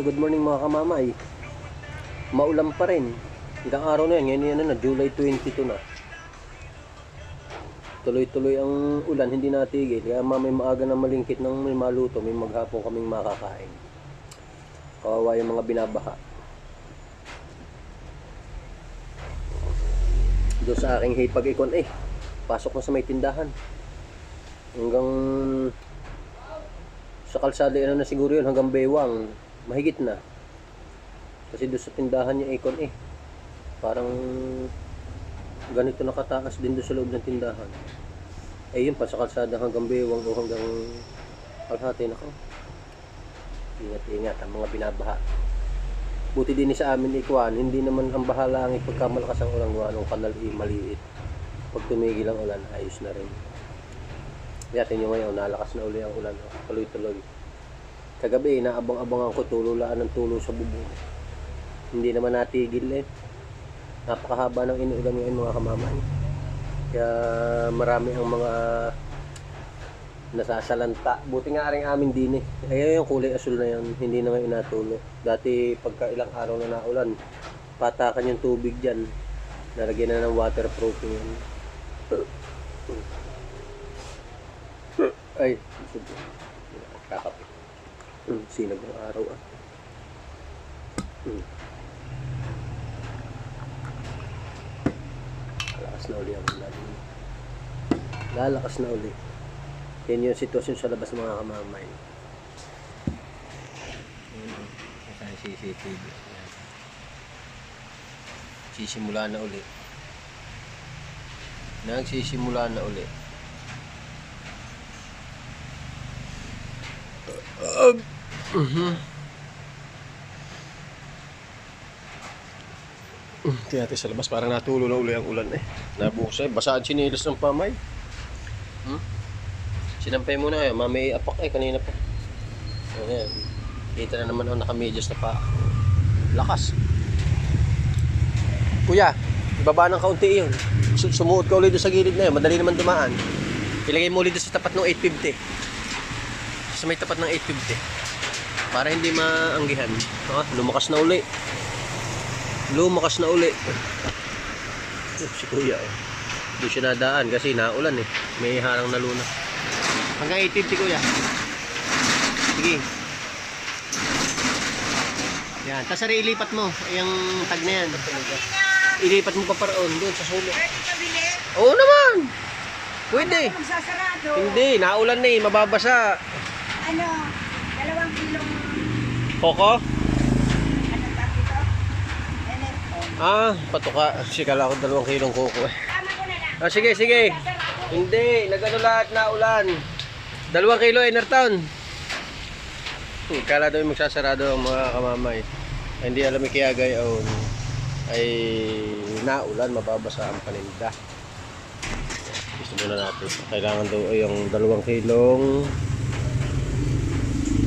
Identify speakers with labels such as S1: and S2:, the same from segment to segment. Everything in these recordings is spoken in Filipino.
S1: good morning mga kamamay. Maulan pa rin. Hanggang araw na yan, ngayon yan na, July 22 na. Tuloy-tuloy ang ulan, hindi natigil. Kaya mamay maaga na malingkit ng may maluto, may maghapon kaming makakain. Kawawa yung mga binabaha. Doon sa aking hipag-ikon eh, pasok na sa may tindahan. Hanggang sa kalsada ano na siguro yun hanggang bewang mahigit na kasi doon sa tindahan niya ikon eh parang ganito nakataas din doon sa loob ng tindahan eh yun pa sa kalsada hanggang bewang o hanggang kalhati nako ingat ingat ang mga binabaha buti din sa amin ikuan hindi naman ang bahala ang ipagkamalakas ang ulan gawa ng kanal eh, maliit pag tumigil ang ulan ayos na rin Yatin nyo ngayon, nalakas na uli ang ulan. oh. Tuloy-tuloy. Kagabi, naabang-abangan ko, tululaan ng tulo sa bubong. Hindi naman natigil eh. Napakahaba ng inuulan ngayon mga kamamay. Kaya marami ang mga nasasalanta. Buti nga rin amin din eh. Ayun yung kulay asul na yan, hindi na ngayon. Dati pagka ilang araw na naulan, patakan yung tubig dyan. Nalagyan na ng waterproofing yan. Ay, kakapit. Hmm, sinag ng araw ah. Hmm. Lalakas na uli ang ulan. Lalakas na uli. Yan yung sitwasyon sa labas mga kamamay. Yan yung CCTV. Sisimula na uli. Nagsisimula na uli. Tingnan natin sa labas, parang natulo na uli ang ulan eh. Nabuksan, basaan sinilas ng pamay. Hmm? Sinampay mo na eh, mamay apak eh, kanina pa. Ayan. Kita na naman ako nakamedyas na pa. Lakas. Kuya, ibaba ng kaunti yun. Su- Sumuot ka ulit sa gilid na yun, madali naman dumaan. Ilagay mo ulit sa tapat ng 850. Sa may tapat ng 850. Para hindi maanggihan. Ah, lumakas na uli. Lumakas na uli. Oh, si kuya oh. Hindi siya nadaan kasi naulan eh. May harang na luna. Hanggang 850 kuya. Sige. Yan. Tapos sari ilipat mo. Yung tag na yan. Ilipat mo pa paroon doon sa sulok. Oo naman. Pwede.
S2: Magsasarado.
S1: Hindi, naulan na eh. Mababasa.
S2: Ano, dalawang kilong, Enerco.
S1: Ah, patuka. Kasi kala ko dalawang kilong koko eh. Ah, sige, sige. Hindi, nagano lahat na ulan. Dalawang kilo, Enertown. Hmm, kala daw yung magsasarado ang mga kamamay. Ay, hindi alam kaya gayon ay naulan, mababasa ang paninda. Gusto muna natin. Kailangan daw ay yung dalawang kilong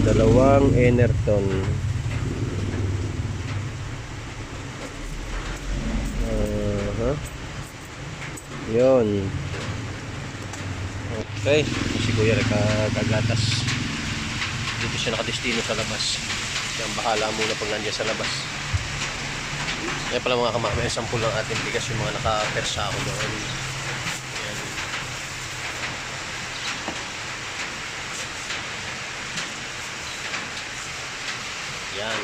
S1: dalawang Enerton. Uh-huh. Yun. Okay. Si Kuya nagkagatas. Dito siya nakadestino sa labas. Siya ang bahala muna pag nandiyan sa labas. Kaya pala mga kamamay, sampul ng ating bigas yung mga naka-persa ako doon. Ayan. Yan.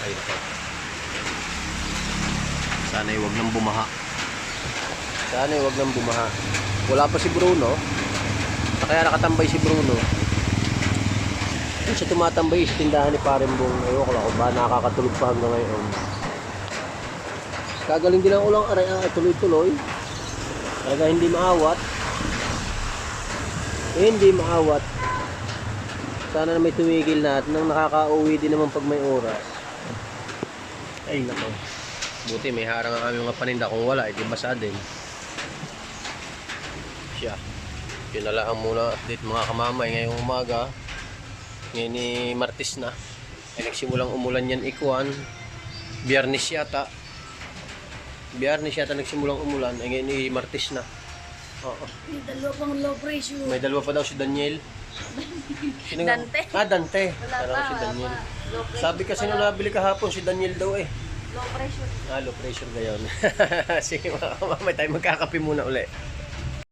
S1: Ay, nako. Sana'y wag nang bumaha. Sana'y wag nang bumaha. Wala pa si Bruno. Kaya nakatambay si Bruno. Yung siya tumatambay tindahan ni Parembong. Ewan ko lang kung ba nakakatulog pa hanggang ngayon. Kagaling din ang ulang aray ah, tuloy-tuloy. Talaga hindi maawat. Hindi maawat. Sana na may tumigil na at nang nakaka-uwi din naman pag may oras. Ay, nako. Buti may harang ang aming mga paninda. Kung wala, edi basa din. Siya. Yun na lang muna update mga kamamay ngayong umaga. Ngayon ni Martis na. Ay nagsimulang umulan yan ikuan. Biyernes yata. Biyernes yata nagsimulang umulan. Ay ngayon ni Martis na. Oo.
S2: May dalawa pang low pressure.
S1: May dalawa pa daw si Daniel. Sino nga?
S2: Dante.
S1: Ah, Dante.
S2: Wala pa,
S1: si
S2: wala
S1: Daniel.
S2: pa. Low pressure
S1: Sabi kasi nung
S2: lang.
S1: nabili kahapon si Daniel daw eh.
S2: Low pressure.
S1: Ah, low pressure ngayon. Sige, mamaya tayo magkakape muna uli.